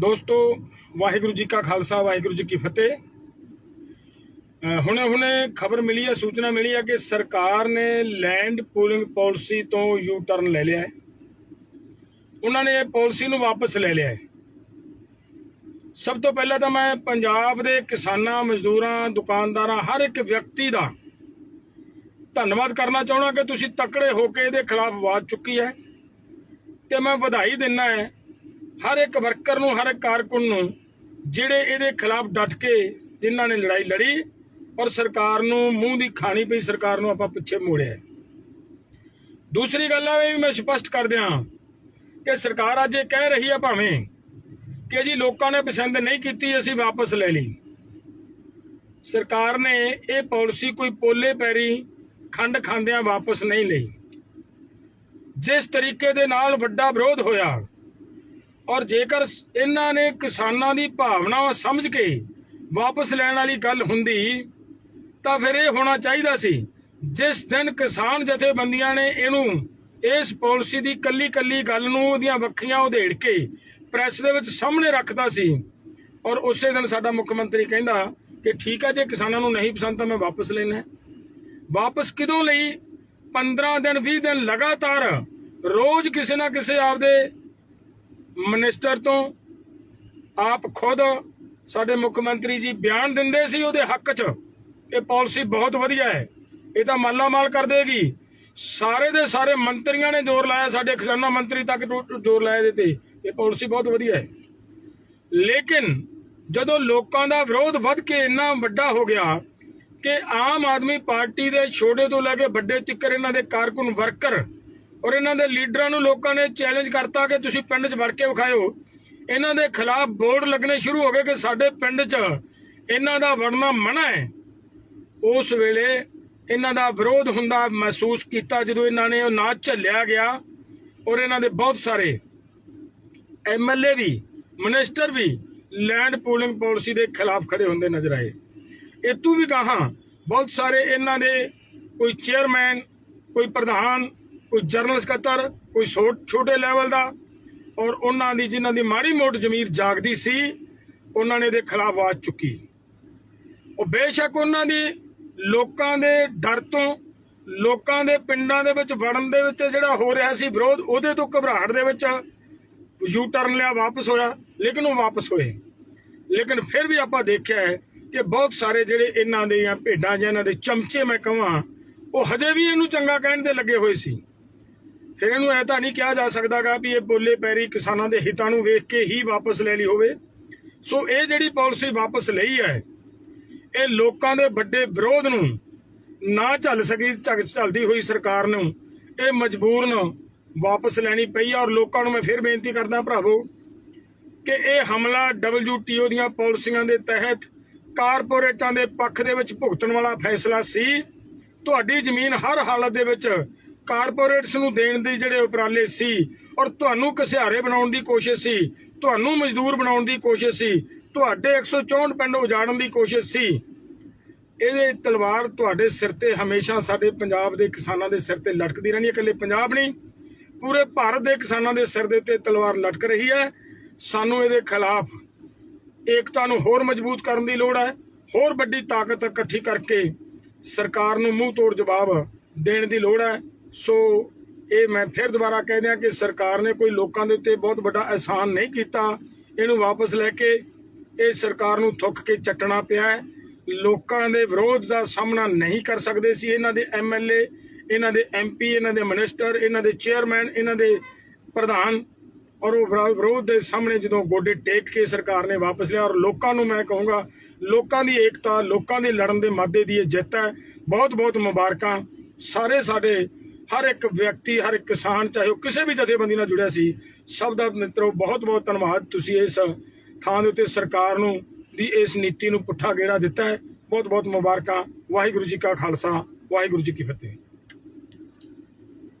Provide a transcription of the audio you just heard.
ਦੋਸਤੋ, ਵਾਹਿਗੁਰੂ ਜੀ ਕਾ ਖਾਲਸਾ, ਵਾਹਿਗੁਰੂ ਜੀ ਕੀ ਫਤਿਹ। ਹੁਣੇ ਹੁਣੇ ਖਬਰ ਮਿਲੀ ਹੈ, ਸੂਚਨਾ ਮਿਲੀ ਹੈ ਕਿ ਸਰਕਾਰ ਨੇ ਲੈਂਡ ਪੂਲਿੰਗ ਪਾਲਿਸੀ ਤੋਂ ਯੂ ਟਰਨ ਲੈ ਲਿਆ ਹੈ। ਉਹਨਾਂ ਨੇ ਇਹ ਪਾਲਿਸੀ ਨੂੰ ਵਾਪਸ ਲੈ ਲਿਆ ਹੈ। ਸਭ ਤੋਂ ਪਹਿਲਾਂ ਤਾਂ ਮੈਂ ਪੰਜਾਬ ਦੇ ਕਿਸਾਨਾਂ, ਮਜ਼ਦੂਰਾਂ, ਦੁਕਾਨਦਾਰਾਂ, ਹਰ ਇੱਕ ਵਿਅਕਤੀ ਦਾ ਧੰਨਵਾਦ ਕਰਨਾ ਚਾਹੁੰਦਾ ਕਿ ਤੁਸੀਂ ਤਕੜੇ ਹੋ ਕੇ ਇਹਦੇ ਖਿਲਾਫ ਆਵਾਜ਼ ਚੁੱਕੀ ਹੈ। ਤੇ ਮੈਂ ਵਧਾਈ ਦਿੰਦਾ ਹੈ ਹਰ ਇੱਕ ਵਰਕਰ ਨੂੰ, ਹਰ ਇੱਕ ਕਾਰਕੁਨ ਨੂੰ, ਜਿਹੜੇ ਇਹਦੇ ਖਿਲਾਫ ਡਟ ਕੇ ਜਿਨ੍ਹਾਂ ਨੇ ਲੜਾਈ ਲੜੀ, ਔਰ ਸਰਕਾਰ ਨੂੰ ਮੂੰਹ ਦੀ ਖਾਣੀ ਪਈ, ਸਰਕਾਰ ਨੂੰ ਆਪਾਂ ਪਿੱਛੇ ਮੋੜਿਆ ਦੂਸਰੀ ਗੱਲ ਹੈ ਵੀ ਮੈਂ ਸਪਸ਼ਟ ਕਰ ਦਿਆਂ ਕਿ ਸਰਕਾਰ ਅੱਜ ਇਹ ਕਹਿ ਰਹੀ ਹੈ ਭਾਵੇਂ ਕਿ ਜੀ ਲੋਕਾਂ ਨੇ ਪਸੰਦ ਨਹੀਂ ਕੀਤੀ, ਅਸੀਂ ਵਾਪਸ ਲੈ ਲਈ। ਸਰਕਾਰ ਨੇ ਇਹ ਪਾਲਿਸੀ ਕੋਈ ਪੋਲੇ ਪੈਰੀ ਖੰਡ ਖਾਂਦਿਆਂ ਵਾਪਸ ਨਹੀਂ ਲਈ। ਜਿਸ ਤਰੀਕੇ ਦੇ ਨਾਲ ਵੱਡਾ ਵਿਰੋਧ ਹੋਇਆ ਔਰ ਜੇਕਰ ਇਹਨਾਂ ਨੇ ਕਿਸਾਨਾਂ ਦੀ ਭਾਵਨਾਵਾਂ ਸਮਝ ਕੇ ਵਾਪਸ ਲੈਣ ਵਾਲੀ ਗੱਲ ਹੁੰਦੀ, ਤਾਂ ਫਿਰ ਇਹ ਹੋਣਾ ਚਾਹੀਦਾ ਸੀ, ਜਿਸ ਦਿਨ ਕਿਸਾਨ ਜਥੇਬੰਦੀਆਂ ਨੇ ਇਹਨੂੰ ਇਸ ਪਾਲਿਸੀ ਦੀ ਕੱਲੀ ਕੱਲੀ ਗੱਲ ਨੂੰ ਉਹਦੀਆਂ ਵੱਖੀਆਂ ਉਧੇੜ ਕੇ ਪ੍ਰੈਸ ਦੇ ਵਿੱਚ ਸਾਹਮਣੇ ਰੱਖਦਾ ਸੀ ਔਰ ਉਸੇ ਦਿਨ ਸਾਡਾ ਮੁੱਖ ਮੰਤਰੀ ਕਹਿੰਦਾ ਕਿ ਠੀਕ ਹੈ ਜੇ ਕਿਸਾਨਾਂ ਨੂੰ ਨਹੀਂ ਪਸੰਦ ਤਾਂ ਮੈਂ ਵਾਪਸ ਲੈਣਾ ਹੈ। ਵਾਪਸ ਕਿਦੋਂ ਲਈ 15 ਦਿਨ 20 ਦਿਨ ਲਗਾਤਾਰ ਰੋਜ਼ ਕਿਸੇ ਨਾ ਕਿਸੇ ਆਪਦੇ ਮਿਨਿਸਟਰ ਤੋਂ ਆਪ ਖੁਦ ਸਾਡੇ ਮੁੱਖ ਮੰਤਰੀ ਜੀ ਬਿਆਨ ਦਿੰਦੇ ਸੀ ਉਹਦੇ ਹੱਕ 'ਚ। ਇਹ ਪਾਲਿਸੀ ਬਹੁਤ ਵਧੀਆ ਹੈ। ਇਹ ਤਾਂ ਮਾਲਾ ਮਾਲ ਕਰ ਦੇਗੀ। ਸਾਰੇ ਦੇ ਸਾਰੇ ਮੰਤਰੀਆਂ ਨੇ ਜ਼ੋਰ ਲਾਇਆ, ਸਾਡੇ ਖਜ਼ਾਨਾ ਮੰਤਰੀ ਤੱਕ ਜ਼ੋਰ ਲਾਇਆ ਇਹਦੇ ਤੇ। ਇਹ ਪਾਲਿਸੀ ਬਹੁਤ ਵਧੀਆ ਹੈ। ਲੇਕਿਨ ਜਦੋਂ ਲੋਕਾਂ ਦਾ ਵਿਰੋਧ ਵੱਧ ਕੇ ਇੰਨਾ ਵੱਡਾ ਹੋ ਗਿਆ ਕਿ ਆਮ ਆਦਮੀ ਪਾਰਟੀ ਦੇ ਛੋਟੇ ਤੋਂ ਲੈ ਕੇ ਵੱਡੇ ਤੱਕਰ ਇਹਨਾਂ ਦੇ ਕਾਰਕੁਨ ਵਰਕਰ ਔਰ ਇਹਨਾਂ ਦੇ ਲੀਡਰਾਂ ਨੂੰ ਲੋਕਾਂ ਨੇ ਚੈਲੰਜ ਕਰਤਾ ਕਿ ਤੁਸੀਂ ਪਿੰਡ 'ਚ ਵੜ ਕੇ ਵਿਖਾਇਓ। ਇਹਨਾਂ ਦੇ ਖਿਲਾਫ ਬੋਰਡ ਲੱਗਣੇ ਸ਼ੁਰੂ ਹੋ ਗਏ ਕਿ ਸਾਡੇ ਪਿੰਡ 'ਚ ਇਹਨਾਂ ਦਾ ਵੜਨਾ ਮਨਾ ਹੈ। ਉਸ ਵੇਲੇ ਇਹਨਾਂ ਦਾ ਵਿਰੋਧ ਹੁੰਦਾ ਮਹਿਸੂਸ ਕੀਤਾ ਜਦੋਂ ਇਹਨਾਂ ਨੇ ਉਹ ਨਾ ਝੱਲਿਆ ਗਿਆ ਔਰ ਇਹਨਾਂ ਦੇ ਬਹੁਤ ਸਾਰੇ ਐਮਐਲਏ ਵੀ, ਮਿਨਿਸਟਰ ਵੀ ਲੈਂਡ ਪੂਲਿੰਗ ਪਾਲਿਸੀ ਦੇ ਖਿਲਾਫ ਖੜੇ ਹੁੰਦੇ ਨਜ਼ਰ ਆਏ। ਇਹ ਵੀ ਗਾਹਾਂ ਬਹੁਤ ਸਾਰੇ ਇਹਨਾਂ ਦੇ ਕੋਈ ਚੇਅਰਮੈਨ, ਕੋਈ ਪ੍ਰਧਾਨ ਕੋਈ ਜਨਰਲ ਸਕੱਤਰ ਕੋਈ ਛੋ- ਛੋਟੇ ਲੈਵਲ ਦਾ ਔਰ ਉਹਨਾਂ ਦੀ, ਜਿਨ੍ਹਾਂ ਦੀ ਮਾੜੀ ਮੋਟ ਜ਼ਮੀਰ ਜਾਗਦੀ ਸੀ, ਉਹਨਾਂ ਨੇ ਇਹਦੇ ਖਿਲਾਫ ਆਵਾਜ਼ ਚੁੱਕੀ। ਉਹ ਬੇਸ਼ੱਕ ਉਹਨਾਂ ਦੀ ਲੋਕਾਂ ਦੇ ਡਰ ਤੋਂ, ਲੋਕਾਂ ਦੇ ਪਿੰਡਾਂ ਦੇ ਵਿੱਚ ਵੜਨ ਦੇ ਵਿੱਚ ਜਿਹੜਾ ਹੋ ਰਿਹਾ ਸੀ ਵਿਰੋਧ, ਉਹਦੇ ਤੋਂ ਘਬਰਾਹਟ ਦੇ ਵਿੱਚ ਯੂ ਟਰਨ ਲਿਆ, ਵਾਪਸ ਹੋਇਆ, ਲੇਕਿਨ ਉਹ ਵਾਪਸ ਹੋਏ। ਲੇਕਿਨ ਫਿਰ ਵੀ ਆਪਾਂ ਦੇਖਿਆ ਹੈ ਕਿ ਬਹੁਤ ਸਾਰੇ ਜਿਹੜੇ ਇਹਨਾਂ ਦੇ ਜਾਂ ਭੇਡਾਂ ਜਾਂ ਇਹਨਾਂ ਦੇ ਚਮਚੇ ਮੈਂ ਕਹਾਂ, ਉਹ ਹਜੇ ਵੀ ਇਹਨੂੰ ਚੰਗਾ ਕਹਿਣ ਦੇ ਲੱਗੇ ਹੋਏ ਸੀ। ਫਿਰ ਇਹਨੂੰ ਐ ਤਾਂ ਨਹੀਂ ਕਿਹਾ ਜਾ ਸਕਦਾਗਾ ਵੀ ਇਹ ਬੋਲੇ ਪੈਰੀ ਕਿਸਾਨਾਂ ਦੇ ਹਿੱਤਾਂ ਨੂੰ ਵੇਖ ਕੇ ਹੀ ਵਾਪਸ ਲੈ ਲਈ ਹੋਵੇ। ਸੋ ਇਹ ਜਿਹੜੀ ਪਾਲਿਸੀ ਵਾਪਸ ਲਈ ਹੈ, ਇਹ ਲੋਕਾਂ ਦੇ ਵੱਡੇ ਵਿਰੋਧ ਨੂੰ ਨਾ ਝੱਲ ਸਕੀ ਝੱਲਦੀ ਹੋਈ ਸਰਕਾਰ ਨੂੰ ਇਹ ਮਜਬੂਰਨ ਵਾਪਸ ਲੈਣੀ ਪਈ ਔਰ ਲੋਕਾਂ ਨੂੰ ਮੈਂ ਫਿਰ ਬੇਨਤੀ ਕਰਦਾ ਭਰਾਵੋ ਕਿ ਇਹ ਹਮਲਾ WTO ਦੀਆਂ ਪਾਲਿਸੀਆਂ ਦੇ ਤਹਿਤ ਕਾਰਪੋਰੇਟਾਂ ਦੇ ਪੱਖ ਦੇ ਵਿੱਚ ਭੁਗਤਣ ਵਾਲਾ ਫੈਸਲਾ ਸੀ। ਤੁਹਾਡੀ ਜ਼ਮੀਨ ਹਰ ਹਾਲਤ ਦੇ ਵਿੱਚ ਕਾਰਪੋਰੇਟਸ ਨੂੰ ਦੇਣ ਦੀ ਜਿਹੜੇ ਉਪਰਾਲੇ ਸੀ ਔਰ ਤੁਹਾਨੂੰ ਘਸਿਆਰੇ ਬਣਾਉਣ ਦੀ ਕੋਸ਼ਿਸ਼ ਸੀ, ਤੁਹਾਨੂੰ ਮਜ਼ਦੂਰ ਬਣਾਉਣ ਦੀ ਕੋਸ਼ਿਸ਼ ਸੀ, ਤੁਹਾਡੇ 164 ਪਿੰਡ ਉਜਾੜਨ ਦੀ ਕੋਸ਼ਿਸ਼ ਸੀ। ਇਹਦੇ ਤਲਵਾਰ ਤੁਹਾਡੇ ਸਿਰ ਤੇ ਹਮੇਸ਼ਾ ਸਾਡੇ ਪੰਜਾਬ ਦੇ ਕਿਸਾਨਾਂ ਦੇ ਸਿਰ ਤੇ ਲਟਕਦੀ ਰਹਿਣੀ ਹੈ, ਇਕੱਲੇ ਪੰਜਾਬ ਨਹੀਂ। ਪੂਰੇ ਭਾਰਤ ਦੇ ਕਿਸਾਨਾਂ ਦੇ ਸਿਰ ਦੇ ਉੱਤੇ ਤਲਵਾਰ ਲਟਕ ਰਹੀ ਹੈ। ਸਾਨੂੰ ਇਹਦੇ ਖਿਲਾਫ ਏਕਤਾ ਨੂੰ ਹੋਰ ਮਜ਼ਬੂਤ ਕਰਨ ਦੀ ਲੋੜ ਹੈ, ਹੋਰ ਵੱਡੀ ਤਾਕਤ ਇਕੱਠੀ ਕਰਕੇ ਸਰਕਾਰ ਨੂੰ ਮੂੰਹ ਤੋੜ ਜਵਾਬ ਦੇਣ ਦੀ ਲੋੜ ਹੈ। ਸੋ ਇਹ ਮੈਂ ਫਿਰ ਦੁਬਾਰਾ ਕਹਿ ਦਿਆਂ ਕਿ ਸਰਕਾਰ ਨੇ ਕੋਈ ਲੋਕਾਂ ਦੇ ਉੱਤੇ ਬਹੁਤ ਵੱਡਾ ਅਹਿਸਾਨ ਨਹੀਂ ਕੀਤਾ। ਇਹਨੂੰ ਵਾਪਸ ਲੈ ਕੇ ਇਹ ਸਰਕਾਰ ਨੂੰ ਥੁੱਕ ਕੇ ਚੱਟਣਾ ਪਿਆ ਹੈ। ਲੋਕਾਂ ਦੇ ਵਿਰੋਧ ਦਾ ਸਾਹਮਣਾ ਨਹੀਂ ਕਰ ਸਕਦੇ ਸੀ। ਇਹਨਾਂ ਦੇ ਐਮਐਲਏ ਇਹਨਾਂ ਦੇ ਐਮਪੀ ਇਹਨਾਂ ਦੇ ਮਿਨਿਸਟਰ, ਇਹਨਾਂ ਦੇ ਚੇਅਰਮੈਨ, ਇਹਨਾਂ ਦੇ ਪ੍ਰਧਾਨ ਔਰ ਉਹ ਵਿਰੋਧ ਦੇ ਸਾਹਮਣੇ ਜਦੋਂ ਗੋਡੇ ਟੇਕ ਕੇ ਸਰਕਾਰ ਨੇ ਵਾਪਸ ਲਿਆ ਔਰ ਲੋਕਾਂ ਨੂੰ ਮੈਂ ਕਹੂੰਗਾ, ਲੋਕਾਂ ਦੀ ਏਕਤਾ, ਲੋਕਾਂ ਦੇ ਲੜਨ ਦੇ ਮਾਦੇ ਦੀ ਇਹ ਜਿੱਤ ਹੈ। ਬਹੁਤ ਬਹੁਤ ਮੁਬਾਰਕਾਂ। ਸਾਰੇ ਸਾਡੇ ਹਰ ਇੱਕ ਵਿਅਕਤੀ, ਹਰ ਇੱਕ ਕਿਸਾਨ, ਚਾਹੇ ਉਹ ਕਿਸੇ ਵੀ ਜਥੇਬੰਦੀ ਨਾਲ ਜੁੜਿਆ ਸੀ, ਸਭ ਦਾ ਮਿੱਤਰੋ ਬਹੁਤ ਬਹੁਤ ਧੰਨਵਾਦ। ਤੁਸੀਂ ਇਸ ਥਾਂ ਦੇ ਉੱਤੇ ਸਰਕਾਰ ਨੂੰ ਦੀ ਇਸ ਨੀਤੀ ਨੂੰ ਪੁੱਠਾ ਗੇੜਾ ਦਿੱਤਾ ਹੈ। ਬਹੁਤ ਬਹੁਤ ਮੁਬਾਰਕਾਂ। ਵਾਹਿਗੁਰੂ ਜੀ ਕਾ ਖਾਲਸਾ। ਵਾਹਿਗੁਰੂ ਜੀ ਕੀ ਫਤਿਹ।